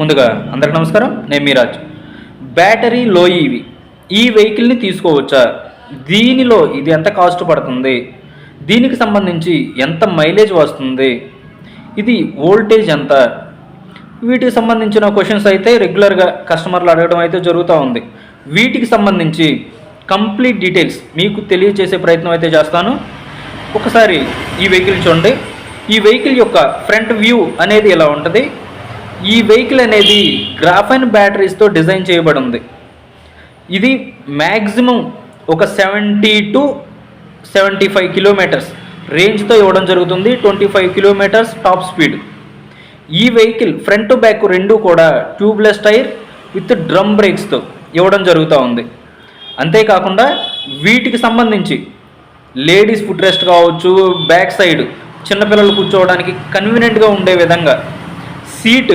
ముందుగా అందరికి నమస్కారం. నేను మీరాజ్ బ్యాటరీ లో ఈవి. ఈ వెహికల్ని తీసుకోవచ్చా? దీనిలో ఇది ఎంత కాస్ట్ పడుతుంది? దీనికి సంబంధించి ఎంత మైలేజ్ వస్తుంది? ఇది ఓల్టేజ్ ఎంత? వీటికి సంబంధించిన క్వశ్చన్స్ అయితే రెగ్యులర్గా కస్టమర్లు అడగడం అయితే జరుగుతూ ఉంది. వీటికి సంబంధించి కంప్లీట్ డీటెయిల్స్ మీకు తెలియజేసే ప్రయత్నం అయితే చేస్తాను. ఒకసారి ఈ వెహికల్ చూడండి. ఈ వెహికల్ యొక్క ఫ్రంట్ వ్యూ అనేది ఇలా ఉంటుంది? ఈ వెహికల్ అనేది గ్రాఫైన్ బ్యాటరీస్తో డిజైన్ చేయబడి ఉంది ఇది మ్యాక్సిమం ఒక seventy two seventy five kilometers రేంజ్తో ఇవ్వడం జరుగుతుంది twenty five kilometers top speed. ఈ వెహికల్ ఫ్రంట్ బ్యాక్ రెండు కూడా ట్యూబ్లెస్ టైర్ విత్ డ్రమ్ బ్రేక్స్తో ఇవ్వడం జరుగుతూ ఉంది. అంతేకాకుండా వీటికి సంబంధించి లేడీస్ ఫుడ్ రెస్ట్ కావచ్చు బ్యాక్ సైడ్ చిన్నపిల్లలు కూర్చోవడానికి కన్వీనియంట్గా ఉండే విధంగా సీట్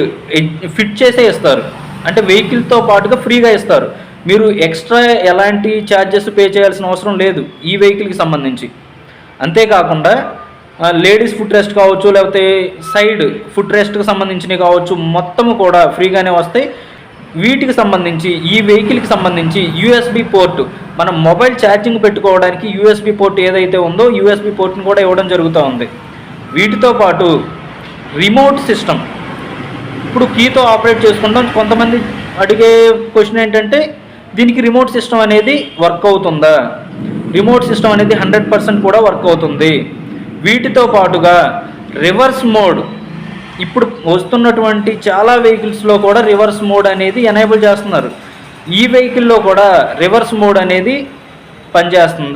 ఫిట్ చేసే ఇస్తారు. అంటే వెహికల్తో పాటుగా ఫ్రీగా ఇస్తారు. మీరు ఎక్స్ట్రా ఎలాంటి ఛార్జెస్ పే చేయాల్సిన అవసరం లేదు ఈ వెహికల్కి సంబంధించి. అంతేకాకుండా లేడీస్ ఫుడ్ రెస్ట్ కావచ్చు లేకపోతే సైడ్ ఫుడ్ రెస్ట్కి సంబంధించినవి కావచ్చు మొత్తము కూడా ఫ్రీగానే వస్తాయి. వీటికి సంబంధించి ఈ వెహికల్కి సంబంధించి యూఎస్బి పోర్ట్ మనం మొబైల్ ఛార్జింగ్ పెట్టుకోవడానికి యూఎస్బి పోర్ట్ ఏదైతే ఉందో యూఎస్బి పోర్ట్ని కూడా ఇవ్వడం జరుగుతూ ఉంది. వీటితో పాటు రిమోట్ సిస్టమ్ ఇప్పుడు కీతో ఆపరేట్ చేసుకుంటాం. కొంతమంది అడిగే క్వశ్చన్ ఏంటంటే దీనికి రిమోట్ సిస్టమ్ అనేది వర్క్ అవుతుందా? రిమోట్ సిస్టమ్ అనేది హండ్రెడ్ పర్సెంట్ కూడా వర్క్ అవుతుంది. వీటితో పాటుగా రివర్స్ మోడ్ ఇప్పుడు వస్తున్నటువంటి చాలా వెహికల్స్లో కూడా రివర్స్ మోడ్ అనేది ఎనేబుల్ చేస్తున్నారు. ఈ వెహికల్లో కూడా రివర్స్ మోడ్ అనేది పనిచేస్తుంది.